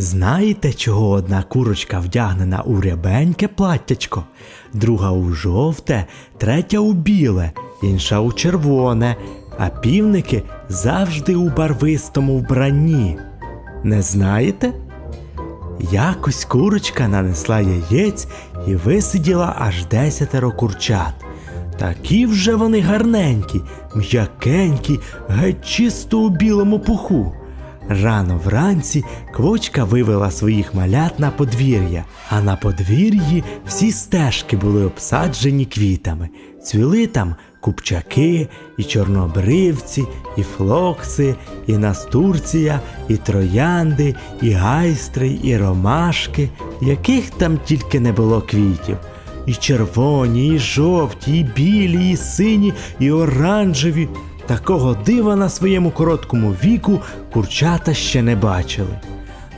Знаєте, чого одна курочка вдягнена у рябеньке платтячко, друга у жовте, третя у біле, інша у червоне, а півники завжди у барвистому вбранні. Не знаєте? Якось курочка нанесла яєць і висиділа аж десятеро курчат. Такі вже вони гарненькі, м'якенькі, геть чисто у білому пуху. Рано вранці квочка вивела своїх малят на подвір'я, а на подвір'ї всі стежки були обсаджені квітами. Цвіли там купчаки, і чорнобривці, і флокси, і настурція, і троянди, і гайстри, і ромашки, яких там тільки не було квітів. І червоні, і жовті, і білі, і сині, і оранжеві. Такого дива на своєму короткому віку курчата ще не бачили.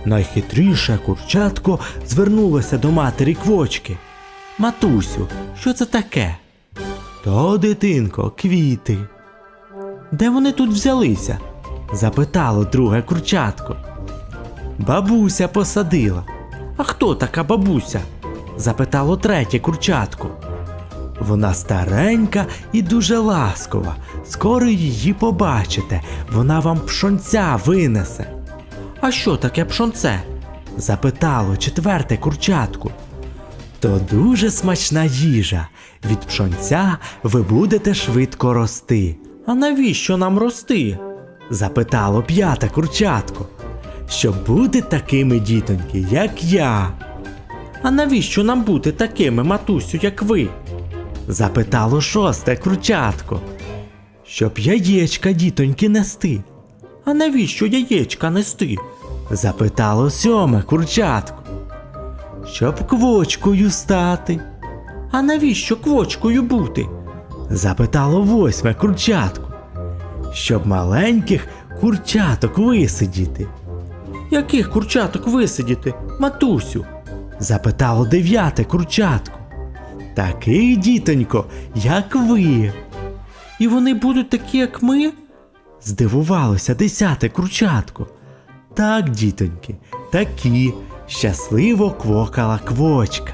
Найхитріше курчатко звернулося до матері квочки. Матусю, що це таке? То, дитинко, квіти. Де вони тут взялися? запитало друге курчатко. Бабуся посадила. А хто така бабуся? запитало третє курчатко. Вона старенька і дуже ласкова. Скоро її побачите, вона вам пшонця винесе. А що таке пшонце? запитало четверте курчатку. То дуже смачна їжа. Від пшонця ви будете швидко рости. А навіщо нам рости? запитало п'яте курчатко. Щоб бути такими дітоньки, як я. А навіщо нам бути такими, матусю, як ви? Запитало шосте курчатко. Щоб яєчка дітоньки нести. А навіщо яєчка нести? запитало сьоме курчатко. Щоб квочкою стати. А навіщо квочкою бути? запитало восьме курчатко. Щоб маленьких курчаток висидіти. Яких курчаток висидіти, матусю? запитало дев'яте курчатко. Таких, дітонько, як ви. І вони будуть такі, як ми? здивувалося десяте курчатко. Так, дітоньки, такі, щасливо квокала квочка.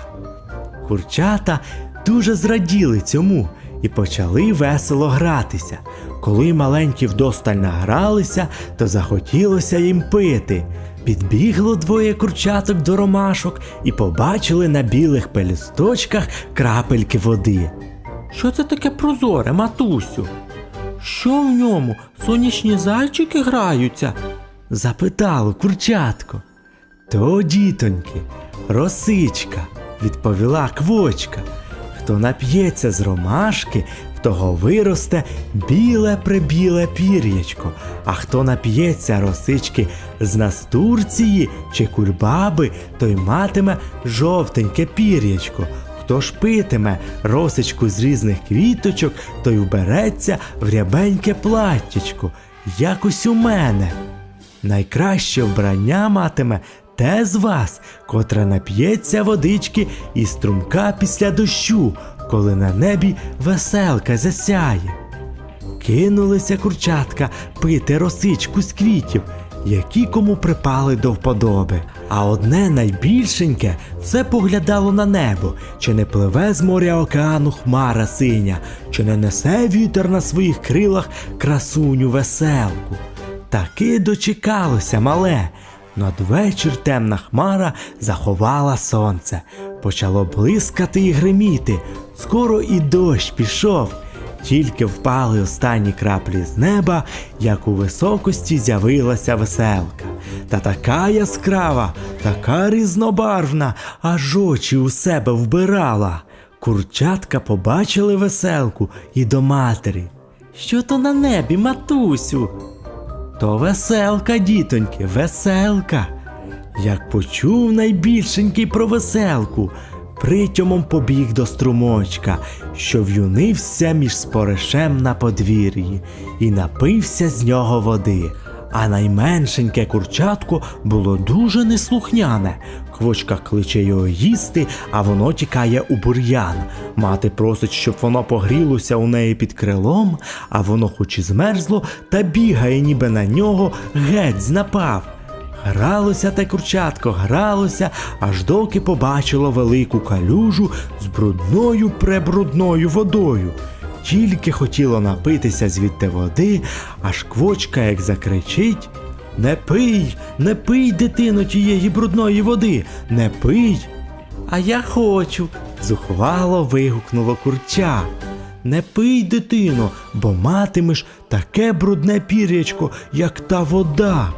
Курчата дуже зраділи цьому і почали весело гратися. Коли маленькі вдосталь награлися, то захотілося їм пити. Підбігло двоє курчаток до ромашок і побачили на білих пелюсточках крапельки води. Що це таке прозоре, матусю? Що в ньому? Сонячні зайчики граються? запитало курчатко. То, дітоньки, росичка, відповіла квочка. Хто нап'ється з ромашки, в того виросте біле прибіле пір'ячко, а хто нап'ється росички з настурції чи кульбаби, той матиме жовтеньке пір'ячко. Хто ж питиме росичку з різних квіточок, той вбереться в рябеньке платтячко, як ось у мене. Найкраще вбрання матиме те з вас, котре нап'ється водички і струмка після дощу, коли на небі веселка засяє. Кинулися курчатка пити росичку з квітів, які кому припали до вподоби. А одне найбільшеньке все поглядало на небо, чи не пливе з моря океану хмара синя, чи не несе вітер на своїх крилах красуню веселку. Таки дочекалося мале. Надвечір темна хмара заховала сонце. Почало блискати і гриміти. Скоро і дощ пішов. Тільки впали останні краплі з неба, як у високості з'явилася веселка. Та така яскрава, така різнобарвна, аж очі у себе вбирала. Курчатка побачили веселку і до матері. Що то на небі, матусю? То веселка, дітоньки, веселка. Як почув найбільшенький про веселку, притьомом побіг до струмочка, що в'юнився між споришем на подвір'ї, і напився з нього води. А найменшеньке курчатко було дуже неслухняне. Квочка кличе його їсти, а воно тікає у бур'ян. Мати просить, щоб воно погрілося у неї під крилом, а воно хоч і змерзло, та бігає, ніби на нього геть знапав. Гралося те курчатко, гралося, аж доки побачило велику калюжу з брудною пребрудною водою. Тільки хотіло напитися звідти води, аж квочка як закричить. Не пий, не пий, дитино, тієї брудної води, не пий. А я хочу, зухвало вигукнуло курча. Не пий, дитино, бо матимеш таке брудне пір'ячко, як та вода.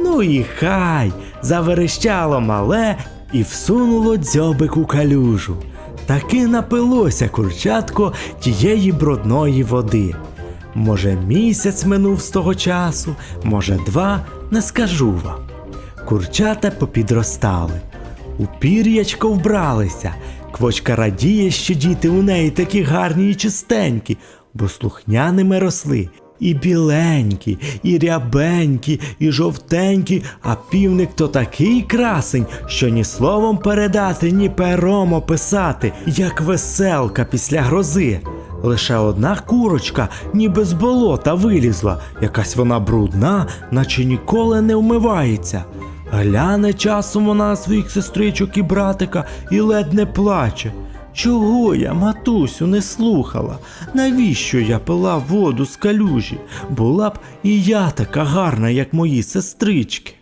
Ну і хай заверещало мале і всунуло дзьобик у калюжу. Таки напилося курчатко тієї брудної води. Може, місяць минув з того часу, може, два, не скажу вам. Курчата попідростали, у пір'ячко вбралися. Квочка радіє, що діти у неї такі гарні і чистенькі, бо слухняними росли. І біленькі, і рябенькі, і жовтенькі, а півник то такий красень, що ні словом передати, ні пером описати, як веселка після грози. Лише одна курочка, ніби з болота вилізла, якась вона брудна, наче ніколи не вмивається. Гляне часом вона на своїх сестричок і братика і ледь не плаче. Чого я, матусю, не слухала? Навіщо я пила воду з калюжі? Була б і я така гарна, як мої сестрички.